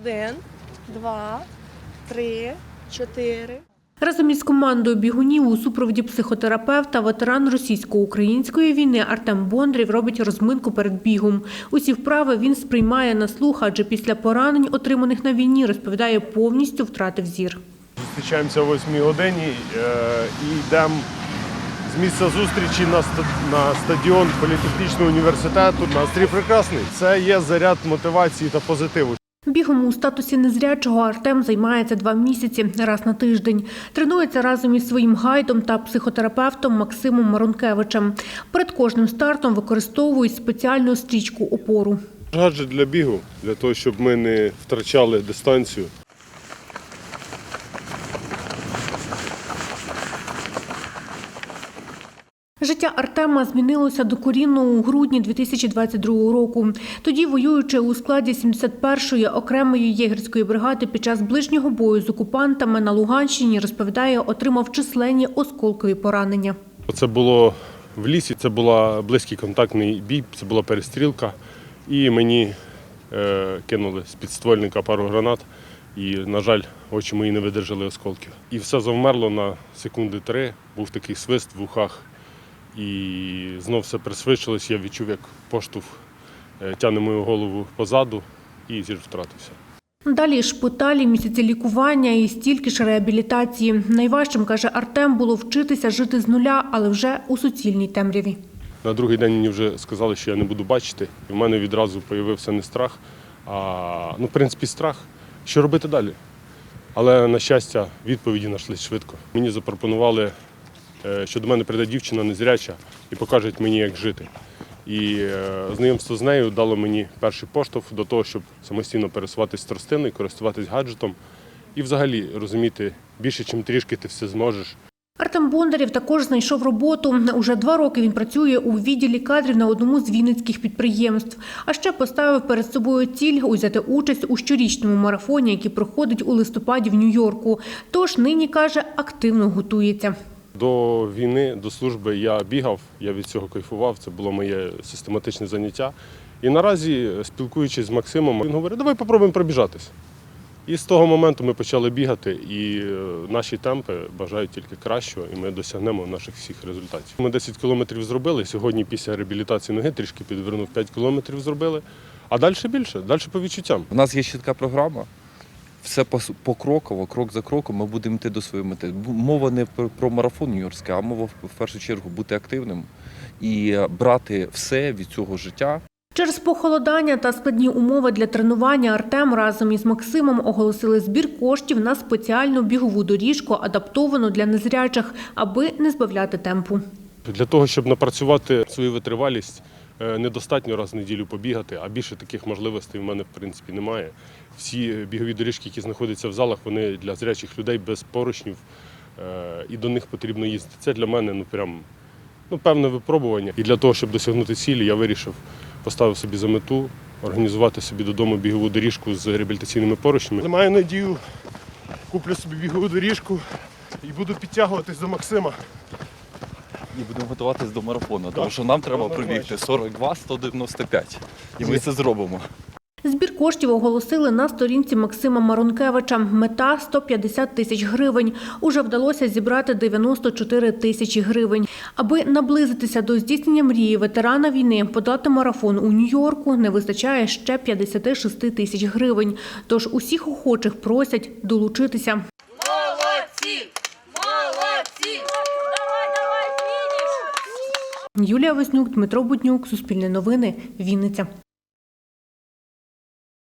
Один, два, три, чотири. Разом із командою бігунів у супроводі психотерапевта ветеран російсько-української війни Артем Бондрів робить розминку перед бігом. Усі вправи він сприймає на слух, адже після поранень, отриманих на війні, розповідає, повністю втратив зір. Зустрічаємося о 8 годині е, і йдемо з місця зустрічі на стадіон політехнічного університету. Настрій прекрасний. Це є заряд мотивації та позитиву. Бігом у статусі незрячого Артем займається два місяці раз на тиждень. Тренується разом із своїм гайдом та психотерапевтом Максимом Маронкевичем. Перед кожним стартом використовують спеціальну стрічку опору. Гаджет для бігу, для того, щоб ми не втрачали дистанцію. Життя Артема змінилося докорінно у грудні 2022 року. Тоді, воюючи у складі 71-ї окремої єгерської бригади під час ближнього бою з окупантами на Луганщині, розповідає, отримав численні осколкові поранення. Це було в лісі, це був близький контактний бій, це була перестрілка. І мені е, кинули з підствольника пару гранат. І, на жаль, очі мої не видержали осколків. І все завмерло на секунди три. Був такий свист в ухах. І знов все пришвидшилось. Я відчув, як поштовх е, тягне мою голову позаду, і зір втратився. Далі шпиталі, місяці лікування і стільки ж реабілітації. Найважчим, каже Артем, було вчитися жити з нуля, але вже у суцільній темряві. На другий день мені вже сказали, що я не буду бачити. І в мене відразу з'явився не страх, а ну, в принципі, страх, що робити далі. Але, на щастя, відповіді знайшлись швидко. Мені запропонували, що до мене прийде дівчина незряча і покаже мені, як жити. І е, знайомство з нею дало мені перший поштовх до того, щоб самостійно пересуватись тростиною, користуватись гаджетом і взагалі розуміти більше, чим трішки ти все зможеш. Артем Бондарів також знайшов роботу. Уже два роки він працює у відділі кадрів на одному з вінницьких підприємств. А ще поставив перед собою ціль узяти участь у щорічному марафоні, який проходить у листопаді в Нью-Йорку. Тож нині каже, активно готується. До війни, до служби я бігав, я від цього кайфував, це було моє систематичне заняття. І наразі, спілкуючись з Максимом, він говорить, давай попробуємо пробіжатись. І з того моменту ми почали бігати, і е, наші темпи бажають тільки кращого, і ми досягнемо наших всіх результатів. Ми 10 кілометрів зробили. Сьогодні після реабілітації ноги трішки підвернув 5 кілометрів зробили. А далі більше, далі по відчуттям. У нас є чітка програма. Все покроково, крок за кроком, ми будемо йти до своєї мети. Мова не про, марафон Нью-Йоркський, а мова в першу чергу бути активним і е, брати все від цього життя. Через похолодання та складні умови для тренування Артем разом із Максимом оголосили збір коштів на спеціальну бігову доріжку, адаптовану для незрячих, аби не збавляти темпу. Для того, щоб напрацювати свою витривалість, недостатньо раз в неділю побігати, а більше таких можливостей в мене в принципі немає. Всі бігові доріжки, які знаходяться в залах, вони для зрячих людей без поручнів, е, і до них потрібно їздити. Це для мене ну прям ну, певне випробування. І для того, щоб досягнути цілі, я вирішив, поставив собі за мету організувати собі додому бігову доріжку з реабілітаційними поручнями. Маю надію, куплю собі бігову доріжку і буду підтягуватись до Максима. І будемо готуватись до марафону, Так. тому що нам треба пробігти 42-195. І ми це зробимо. Збір коштів оголосили на сторінці Максима Маронкевича. Мета – 150 тисяч гривень. Уже вдалося зібрати 94 тисячі гривень. Аби наблизитися до здійснення мрії ветерана війни, подати марафон у Нью-Йорку не вистачає ще 56 тисяч гривень. Тож усіх охочих просять долучитися. Молодці! Молодці! Давай, давай, фініш! Юлія Воснюк, Дмитро Буднюк, Суспільне новини, Вінниця.